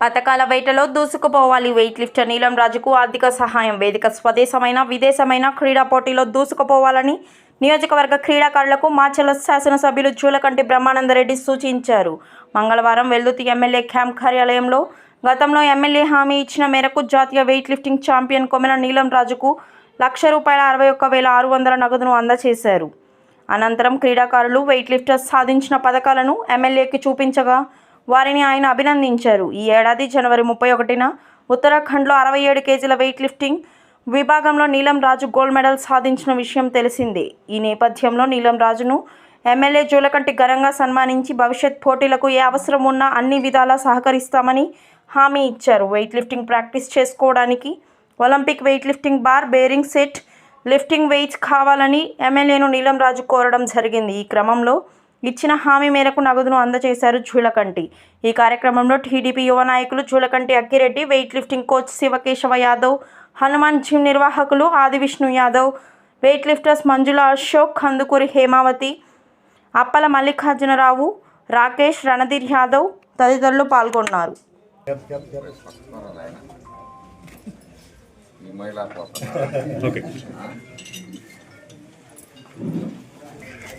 పథకాల వేటలో దూసుకుపోవాలి. Weight lifter నీలం రాజుకు ఆర్థిక సహాయం. వేదిక స్వదేశమైన విదేశమైన క్రీడా పోటీలో దూసుకుపోవాలని నియోజకవర్గ క్రీడాకారులకు మాచల శాసనసభ్యులు జూలకంటి బ్రహ్మానందరెడ్డి సూచించారు. మంగళవారం వెల్దుతి ఎమ్మెల్యే క్యాంప్ కార్యాలయంలో గతంలో ఎమ్మెల్యే హామీ ఇచ్చిన మేరకు జాతీయ వెయిట్ లిఫ్టింగ్ ఛాంపియన్ కొమెన నీలం రాజుకు లక్ష రూపాయల అరవై ఒక్క వేల ఆరు వందల నగదును అందజేశారు. అనంతరం క్రీడాకారులు వెయిట్ లిఫ్టర్స్ సాధించిన పథకాలను ఎమ్మెల్యేకి చూపించగా వారిని ఆయన అభినందించారు. ఈ ఏడాది జనవరి ముప్పై ఒకటిన ఉత్తరాఖండ్లో అరవై ఏడు కేజీల వెయిట్ లిఫ్టింగ్ విభాగంలో నీలం రాజు గోల్డ్ మెడల్ సాధించిన విషయం తెలిసిందే. ఈ నేపథ్యంలో నీలం రాజును ఎమ్మెల్యే జూలకంటి ఘనంగా సన్మానించి భవిష్యత్ పోటీలకు ఏ అవసరం ఉన్నా అన్ని విధాలా సహకరిస్తామని హామీ ఇచ్చారు. వెయిట్ లిఫ్టింగ్ ప్రాక్టీస్ చేసుకోవడానికి Olympic weight lifting bar bearing set lifting weights కావాలని ఎమ్మెల్యేను నీలం రాజు కోరడం జరిగింది. ఈ క్రమంలో ఇచ్చిన హామీ మేరకు నగదును అందజేశారు జూలకంటి. ఈ కార్యక్రమంలో టీడీపీ యువ నాయకులు Julakanti Akkireddy weight lifting coach Sivakesava Yadav Hanuman gym నిర్వాహకులు ఆది విష్ణు యాదవ్ వెయిట్ లిఫ్టర్స్ మంజుల అశోక్ కందుకూరి హేమావతి అప్పల మల్లికార్జునరావు రాకేష్ రణధీర్ యాదవ్ తదితరులు పాల్గొన్నారు.